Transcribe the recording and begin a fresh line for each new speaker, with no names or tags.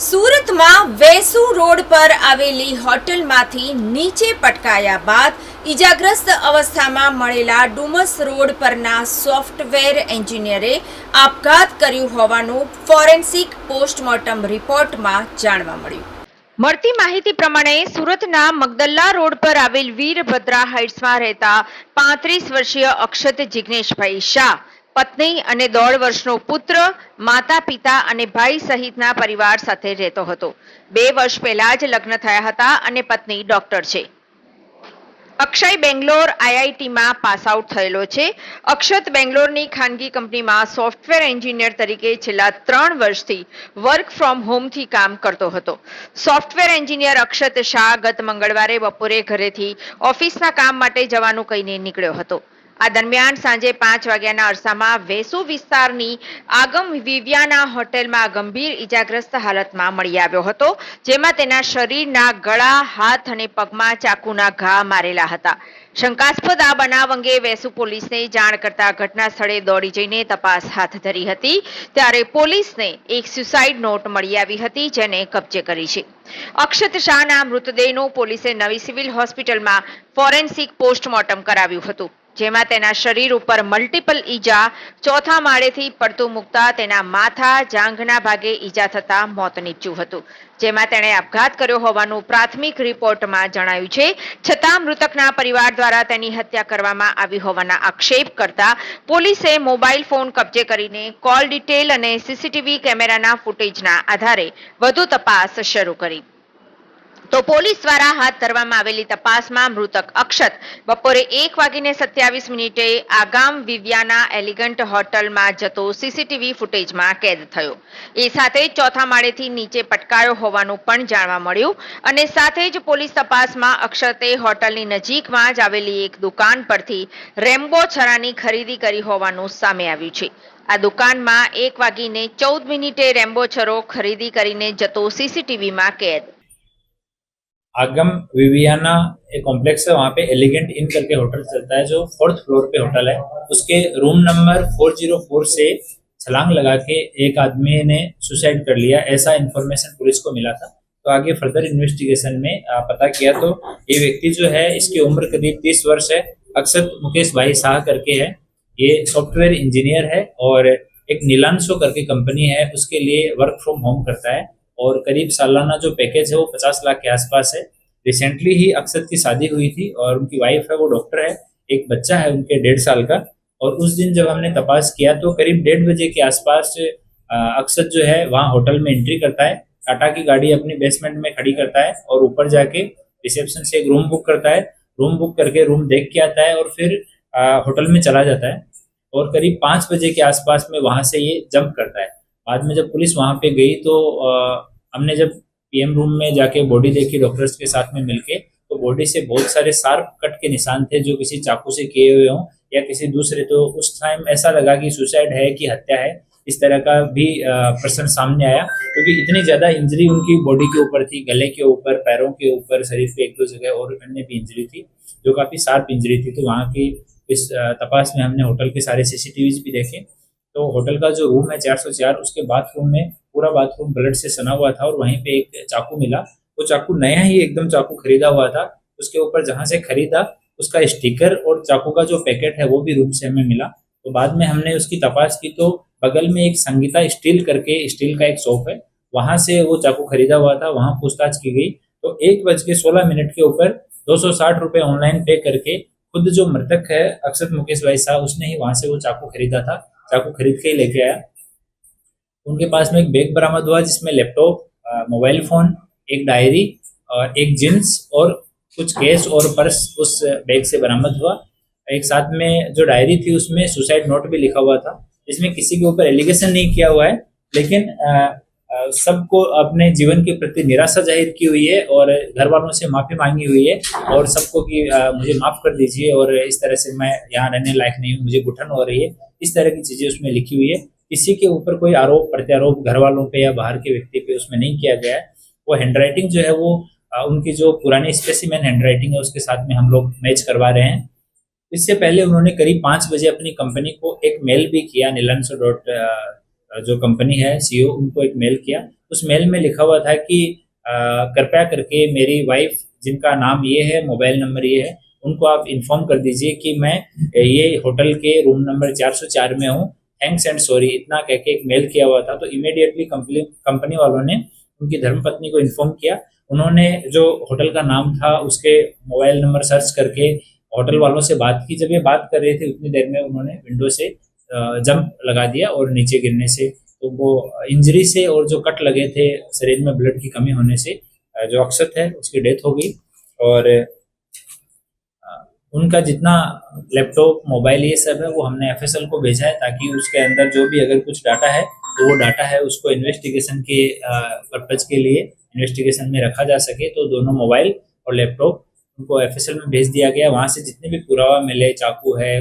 સુરતમાં વેસુ રોડ પર આવેલી હોટલમાંથી નીચે પટકાયા બાદ ઈજાગ્રસ્ત અવસ્થામાં મળેલા ડુમસ રોડ પરના સોફ્ટવેર એન્જિનિયરે આપઘાત કર્યું હોવાનું ફોરેન્સિક પોસ્ટમોર્ટમ રિપોર્ટમાં જાણવા મળ્યું. મળતી માહિતી પ્રમાણે સુરતના મગદલ્લા રોડ પર આવેલ વીરભદ્રા હાઇટ્સમાં રહેતા પાંત્રીસ વર્ષીય અક્ષત જિગ્નેશભાઈ શાહ પત્ની અને દોઢ વર્ષનો પુત્ર માતા પિતા અને ભાઈ સહિતના પરિવાર સાથે રહેતો હતો. બે વર્ષ પહેલા જ લગ્ન થયા હતા અને પત્ની ડોક્ટર છે. અક્ષય બેંગ્લોર આઈઆઈટીમાં પાસ આઉટ થયેલો છે. અક્ષત બેંગ્લોરની ખાનગી કંપનીમાં સોફ્ટવેર એન્જિનિયર તરીકે છેલ્લા ત્રણ વર્ષથી વર્ક ફ્રોમ હોમથી કામ કરતો હતો. સોફ્ટવેર એન્જિનિયર અક્ષત શાહ ગત મંગળવારે બપોરે ઘરેથી ઓફિસના કામ માટે જવાનું કહીને નીકળ્યો હતો. આ દરમિયાન સાંજે પાંચ વાગ્યાના અરસામાં વેસુ વિસ્તારની આગમ વિવ્યાના હોટેલમાં ગંભીર ઈજાગ્રસ્ત હાલતમાં મળી આવ્યો હતો, જેમાં તેના શરીરના ગળા, હાથ અને પગમાં ચાકુના ઘા મારેલા હતા. શંકાસ્પદ આ બનાવ અંગે વેસુ પોલીસને જાણ કરતા ઘટના સ્થળે દોડી જઈને તપાસ હાથ ધરી હતી. ત્યારે પોલીસને એક સુસાઇડ નોટ મળી આવી હતી, જેને કબજે કરી છે. અક્ષત શાહના મૃતદેહનું પોલીસે નવી સિવિલ હોસ્પિટલમાં ફોરેન્સિક પોસ્ટમોર્ટમ કરાવ્યું હતું. જેમાં તેના શરીર ઉપર મલ્ટિપલ ઈજા, ચોથા માળેથી પડતું મૂકતા, તેના માથા, જાંઘના ભાગે ઈજા થતા મોત નીપજ્યું હતું. જેમાં તેણે આપઘાત કર્યો હોવાનું પ્રાથમિક રિપોર્ટમાં જણાયું છે. છતાં મૃતકના પરિવાર દ્વારા તેની હત્યા કરવામાં આવી હોવાના આક્ષેપ કરતા પોલીસે મોબાઈલ ફોન કબજે કરીને કોલ ડિટેલ અને સીસીટીવી કેમેરાના ફૂટેજના આધારે વધુ તપાસ શરૂ કરી. તો પોલીસ દ્વારા હાથ ધરવામાં આવેલી તપાસમાં મૃતક અક્ષત બપોરે એક વાગીને સત્યાવીસ મિનિટે આગામ વિવ્યાના એલિગન્ટ હોટલમાં જતો સીસીટીવી ફૂટેજમાં કેદ થયો. એ સાથે ચોથા માળેથી નીચે પટકાયો હોવાનું પણ જાણવા મળ્યું અને સાથે જ પોલીસ તપાસમાં અક્ષતે હોટલની નજીકમાં જ આવેલી એક દુકાન પરથી રેમ્બો છરાની ખરીદી કરી હોવાનું સામે આવ્યું છે. આ દુકાનમાં એક વાગીને ચૌદ મિનિટે રેમ્બો છરો ખરીદી કરીને જતો સીસીટીવીમાં કેદ.
आगम, विवियाना एक कॉम्प्लेक्स है, वहाँ पे एलिगेंट इन करके होटल चलता है, जो फोर्थ फ्लोर पे होटल है। उसके रूम नंबर 404 से छलांग लगा के एक आदमी ने सुसाइड कर लिया, ऐसा इन्फॉर्मेशन पुलिस को मिला था। तो आगे फर्दर इन्वेस्टिगेशन में पता किया तो ये व्यक्ति जो है, इसकी उम्र करीब तीस वर्ष है। अक्षत मुकेश भाई शाह करके है। ये सॉफ्टवेयर इंजीनियर है और एक नीलांशो करके कंपनी है, उसके लिए वर्क फ्रॉम होम करता है। और करीब सालाना जो पैकेज है वो पचास लाख के आसपास है। रिसेंटली ही अक्षत की शादी हुई थी और उनकी वाइफ है वो डॉक्टर है एक बच्चा है उनके डेढ़ साल का। और उस दिन जब हमने तपास किया तो करीब डेढ़ बजे के आसपास अ, अक्षत जो है वहाँ होटल में एंट्री करता है टाटा की गाड़ी अपनी बेसमेंट में खड़ी करता है और ऊपर जाके रिसेप्शन से एक रूम बुक करता है। रूम बुक करके रूम देख के आता है और फिर अ, होटल में चला जाता है। और करीब पाँच बजे के आसपास में वहाँ से ये जंप करता है। बाद में जब पुलिस वहाँ पे गई तो अ, हमने जब पीएम रूम में जाके बॉडी देखी डॉक्टर्स के साथ में मिलके तो बॉडी से बहुत सारे शार्प कट के निशान थे जो किसी चाकू से किए हुए हों या किसी दूसरे। तो उस टाइम ऐसा लगा कि सुसाइड है कि हत्या है, इस तरह का भी प्रश्न सामने आया। क्योंकि तो इतनी ज़्यादा इंजरी उनकी बॉडी के ऊपर थी, गले के ऊपर, पैरों के ऊपर, शरीर पे एक दो जगह और अन्य भी इंजरी थी, जो काफ़ी शार्प इंजरी थी। तो वहाँ की इस तपास में हमने होटल के सारे सीसीटीवी भी देखे। तो होटल का जो रूम है 404 उसके बाथरूम में पूरा बाथरूम ब्लड से सना हुआ था और वहीं पे एक चाकू मिला। वो चाकू नया ही एकदम चाकू खरीदा हुआ था। उसके ऊपर जहाँ से खरीदा, उसका स्टिकर और चाकू का जो पैकेट है वो भी रूम से हमें मिला। तो बाद में हमने उसकी तपास की तो बगल में एक संगीता स्टील करके स्टील का एक शॉप है। वहाँ से वो चाकू खरीदा हुआ था, वहाँ पूछताछ की गई। तो एक बज के सोलह मिनट के ऊपर दो सौ साठ रुपये ऑनलाइन पे करके खुद जो मृतक है अक्षत मुकेश भाई साहब, उसने ही वहाँ से वो चाकू खरीदा था। चाकू खरीद के ही लेके आया। उनके पास में एक बैग बरामद हुआ जिसमें लैपटॉप मोबाइल फ़ोन एक डायरी और एक जींस और कुछ कैश और पर्स उस बैग से बरामद हुआ। एक साथ में जो डायरी थी उसमें सुसाइड नोट भी लिखा हुआ था इसमें किसी के ऊपर एलिगेशन नहीं किया हुआ है लेकिन अ, सबको अपने जीवन के प्रति निराशा ज़ाहिर की हुई है और घर वालों से माफ़ी मांगी हुई है और सबको कि मुझे माफ़ कर दीजिए और इस तरह से मैं यहाँ रहने लायक नहीं हूँ, मुझे घुटन हो रही है। इस तरह की चीज़ें उसमें लिखी हुई है। किसी के ऊपर कोई आरोप, प्रत्यारोप घर वालों पे या बाहर के व्यक्ति पे उसमें नहीं किया गया है। वो हैंडराइटिंग जो है वो उनकी जो पुरानी स्पेसिमेन हैंडराइटिंग है, उसके साथ में हम लोग मैच करवा रहे हैं। इससे पहले उन्होंने करीब पाँच बजे अपनी कंपनी को एक मेल भी किया नीलांशो डॉट जो कंपनी है सीईओ उनको एक मेल किया। उस मेल में लिखा हुआ था कि कृपया करके मेरी वाइफ जिनका नाम ये है मोबाइल नंबर ये है, उनको आप इन्फॉर्म कर दीजिए कि मैं ये होटल के रूम नंबर 404 में हूँ। थैंक्स एंड सॉरी इतना कह के एक मेल किया हुआ था। तो इमीडिएटली कंपनी कंपनी वालों ने उनकी धर्मपत्नी को इन्फॉर्म किया। उन्होंने जो होटल का नाम था, उसके मोबाइल नंबर सर्च करके होटल वालों से बात की। जब ये बात कर रहे थे, उतनी देर में उन्होंने विंडो से जंप लगा दिया और नीचे गिरने से। तो वो इंजरी से और जो कट लगे थे शरीर में ब्लड की कमी होने से जो अक्षत है, उसकी डेथ हो गई। और उनका जितना लैपटॉप, मोबाइल ये सब है, वो हमने एफएसएल को भेजा है ताकि उसके अंदर जो भी अगर कुछ डाटा है तो वो डाटा है उसको इन्वेस्टिगेशन के पर्पज के लिए इन्वेस्टिगेशन में रखा जा सके। तो दोनों मोबाइल और लैपटॉप उनको एफएसएल में भेज दिया गया। वहाँ से जितने भी पुरावा मिले, चाकू है